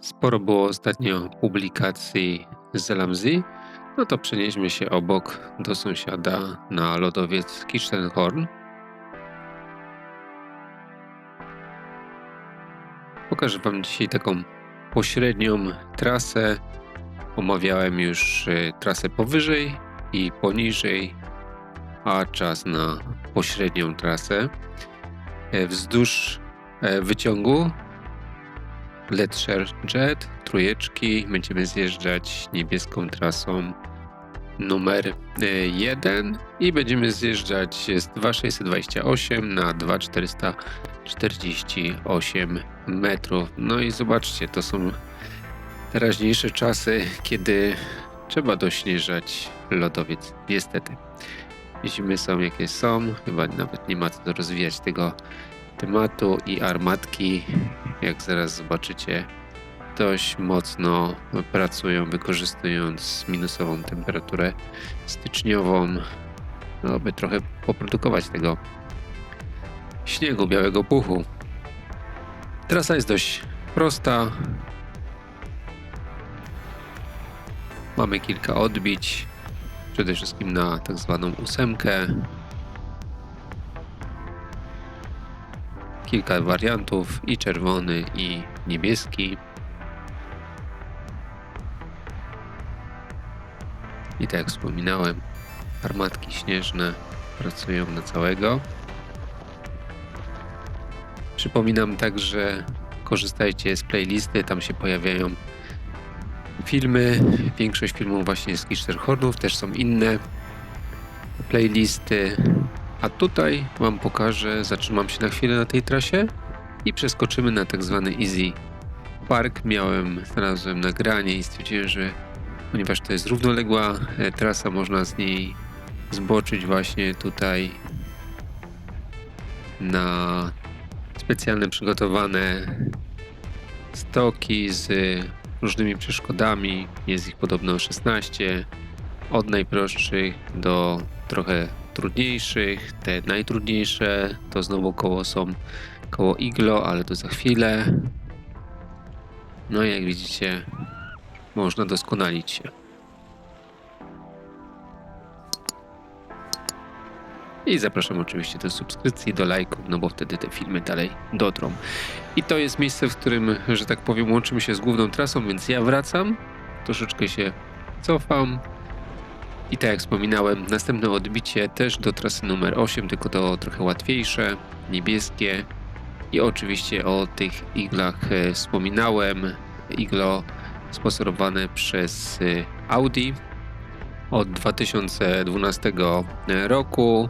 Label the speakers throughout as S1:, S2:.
S1: Sporo było ostatnio publikacji z Lamzy, no to przenieśmy się obok do sąsiada na lodowiec Kisztenhorn. Pokażę Wam dzisiaj taką pośrednią trasę. Omawiałem już y, trasę powyżej i poniżej, a czas na pośrednią trasę. E, Wzdłuż e, wyciągu Ledger Jet, trójeczki. Będziemy zjeżdżać niebieską trasą numer 1 i będziemy zjeżdżać z 2628 na 2448 metrów. No i zobaczcie, to są teraźniejsze czasy, kiedy trzeba dośnieżać lodowiec. Niestety. Zimy są jakie są, chyba nawet nie ma co rozwijać tego tematu i armatki, jak zaraz zobaczycie, dość mocno pracują, wykorzystując minusową temperaturę styczniową, no, aby trochę poprodukować tego śniegu, białego puchu. Trasa jest dość prosta. Mamy kilka odbić, przede wszystkim na tak zwaną ósemkę, kilka wariantów i czerwony i niebieski. I tak jak wspominałem, armatki śnieżne pracują na całego. Przypominam także, korzystajcie z playlisty, tam się pojawiają filmy. Większość filmów właśnie z Kiszterhornów, też są inne playlisty. A tutaj Wam pokażę, zatrzymam się na chwilę na tej trasie i przeskoczymy na tak zwany Easy Park. Miałem, znalazłem nagranie i stwierdziłem, że ponieważ to jest równoległa e, trasa, można z niej zboczyć właśnie tutaj na specjalne przygotowane stoki z różnymi przeszkodami. Jest ich podobno 16, od najprostszych do trochę trudniejszych. Te najtrudniejsze to znowu koło są koło iglo, ale to za chwilę. No i jak widzicie, można doskonalić się. I zapraszam oczywiście do subskrypcji, do lajków, no bo wtedy te filmy dalej dotrą. I to jest miejsce, w którym, że tak powiem, łączymy się z główną trasą, więc ja wracam, troszeczkę się cofam. I tak jak wspominałem, następne odbicie też do trasy numer 8, tylko to trochę łatwiejsze, niebieskie. I oczywiście o tych iglach e, wspominałem. Iglo sponsorowane przez e, Audi od 2012 roku.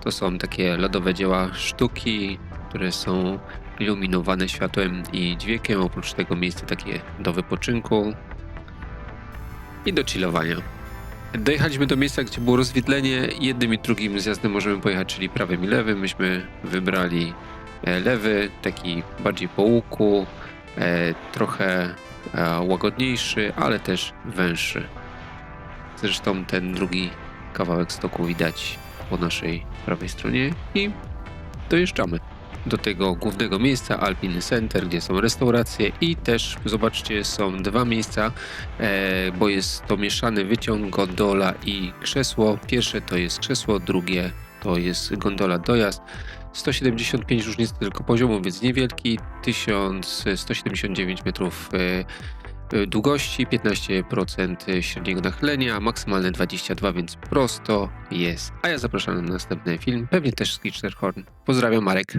S1: To są takie lodowe dzieła sztuki, które są iluminowane światłem i dźwiękiem. Oprócz tego miejsce takie do wypoczynku i do chillowania. Dojechaliśmy do miejsca, gdzie było rozwidlenie. Jednym i drugim zjazdem możemy pojechać, czyli prawym i lewym. Myśmy wybrali e, lewy, taki bardziej po łuku, e, trochę e, łagodniejszy, ale też węższy. Zresztą ten drugi kawałek stoku widać po naszej prawej stronie i dojeżdżamy do tego głównego miejsca Alpine Center, gdzie są restauracje i też zobaczcie są dwa miejsca, e, bo jest to mieszany wyciąg, gondola i krzesło. Pierwsze to jest krzesło, drugie to jest gondola dojazd. 175 różnicy tylko poziomu, więc niewielki, 1179 metrów e, długości, 15% średniego nachylenia, maksymalne 22, więc prosto jest. A ja zapraszam na następny film, pewnie też z Horn. Pozdrawiam, Marek.